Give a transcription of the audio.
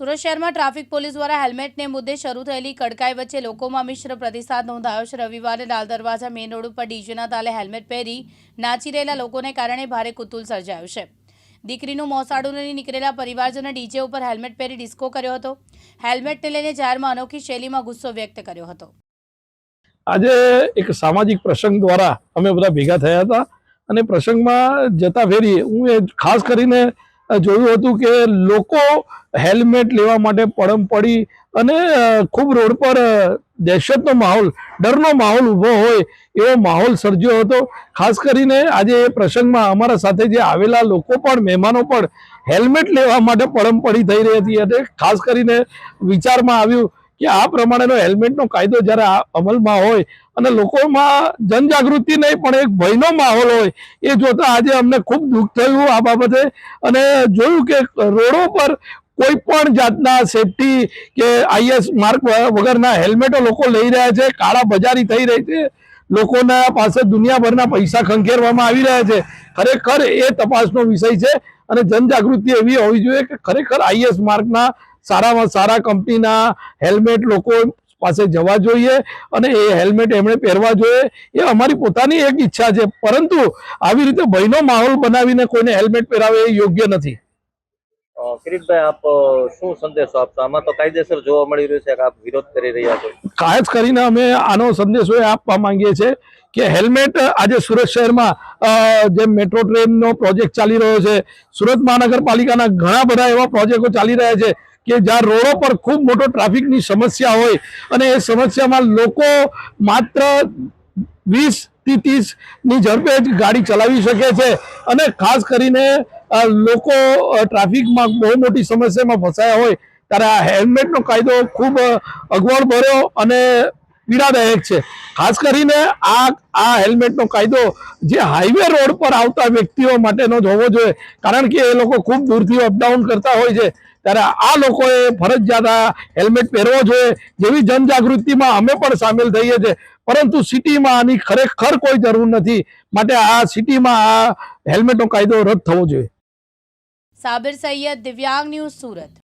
સુરત શહેરમાં traffic police દ્વારા હેલ્મેટને મુદ્દે શરૂ થયેલી કડકાઈ વચ્ચે લોકોમાં મિશ્ર પ્રતિસાદ નોંધાયો. છે રવિવારે લાલ દરવાજા મેઇન રોડ ઉપર ડીજેના તાલે હેલ્મેટ પહેરી નાચી રહેલા લોકોને કારણે ભારે કુતુલ સર્જાયું છે. દીકરીનું લઈને નીકળેલા પરિવારજને ડીજે ઉપર હેલ્મેટ પહેરી ડિસ્કો કર્યો હતો. હેલ્મેટને લઈને જાહેરમાં અનોખી શૈલીમાં ગુસ્સો વ્યક્ત કર્યો હતો. આજે એક સામાજિક પ્રસંગ દ્વારા અમે બધા ભેગા થયા હતા અને પ્રસંગમાં જતા ફેરી હું એ ખાસ કરીને જોયું હતું કે લોકો હેલ્મેટ લેવા માટે પડમ પડી અને ખૂબ રોડ પર દહેશતનો માહોલ, ડરનો માહોલ ઊભો હોય એવો માહોલ સર્જ્યો હતો. ખાસ કરીને આજે એ પ્રસંગમાં અમારા સાથે જે આવેલા લોકો પણ, મહેમાનો પણ હેલ્મેટ લેવા માટે પડમ પડી થઈ રહી હતી. અને ખાસ કરીને વિચારમાં આવ્યું કે આ પ્રમાણેનો હેલ્મેટનો કાયદો જ્યારે અમલમાં હોય અને લોકોમાં જનજાગૃતિ નહીં, પણ એક ભયનો માહોલ હોય, એ જોતા આજે અમને ખૂબ દુઃખ થયું આ બાબતે. અને જોયું કે રોડો પર કોઈ પણ જાતના સેફટી કે આઈએસ માર્ક વગરના હેલ્મેટો લોકો લઈ રહ્યા છે, કાળા બજારી થઈ રહી છે, લોકોના પાસે દુનિયાભરના પૈસા ખંખેરવામાં આવી રહ્યા છે. ખરેખર એ તપાસનો વિષય છે અને જનજાગૃતિ એવી હોવી જોઈએ કે ખરેખર આઈએસ માર્કના સારામાં સારા કંપનીના હેલ્મેટ લોકો પાસે જવા જોઈએ અને એ હેલ્મેટ એમણે પહેરવા જોઈએ. એ અમારી પોતાની એક ઈચ્છા છે. પરંતુ આવી રીતે ભયનો માહોલ બનાવીને કોઈને હેલ્મેટ પહેરાવે એ યોગ્ય નથી. કિરીટભાઈ આપ શું સંદેશો આપશો? આમાં તો કાયદેસર જોવા મળી રહ્યું છે કે આપ વિરોધ કરી રહ્યા છો. ખાસ કરીને અમે આનો સંદેશો એ આપવા માંગીએ છીએ કે હેલ્મેટ આજે સુરત શહેરમાં જે મેટ્રો ટ્રેનનો પ્રોજેક્ટ ચાલી રહ્યો છે સુરત મહાનગરપાલિકાના ઘણા બધા એવા પ્રોજેક્ટો ચાલી રહ્યા છે. કે જ્યાં રોડો પર ખૂબ મોટો ટ્રાફિકની સમસ્યા હોય અને એ સમસ્યામાં લોકો માત્ર વીસથી ત્રીસની ઝડપે જ ગાડી ચલાવી શકે છે. અને ખાસ કરીને લોકો ટ્રાફિકમાં બહુ મોટી સમસ્યામાં ફસાયા હોય, ત્યારે આ હેલ્મેટનો કાયદો ખૂબ અગવડ ભર્યો અને પીડાદાયક છે. ખાસ કરીને આ આ હેલ્મેટનો કાયદો જે હાઈવે રોડ પર આવતા વ્યક્તિઓ માટેનો જ હોવો જોઈએ. કારણ કે એ લોકો ખૂબ દૂરથી અપડાઉન કરતા હોય છે. ત્યારે આ લોકોએ ફરજિયાત આ હેલ્મેટ પહેરવો જોઈએ. જેવી જનજાગૃતિમાં અમે પણ સામેલ થઈએ છીએ. પરંતુ સિટીમાં આની ખરેખર કોઈ જરૂર નથી. માટે આ સિટીમાં આ હેલ્મેટનો કાયદો રદ થવો જોઈએ. સાબિર સૈયદ, દિવ્યાંગ ન્યૂઝ સુરત.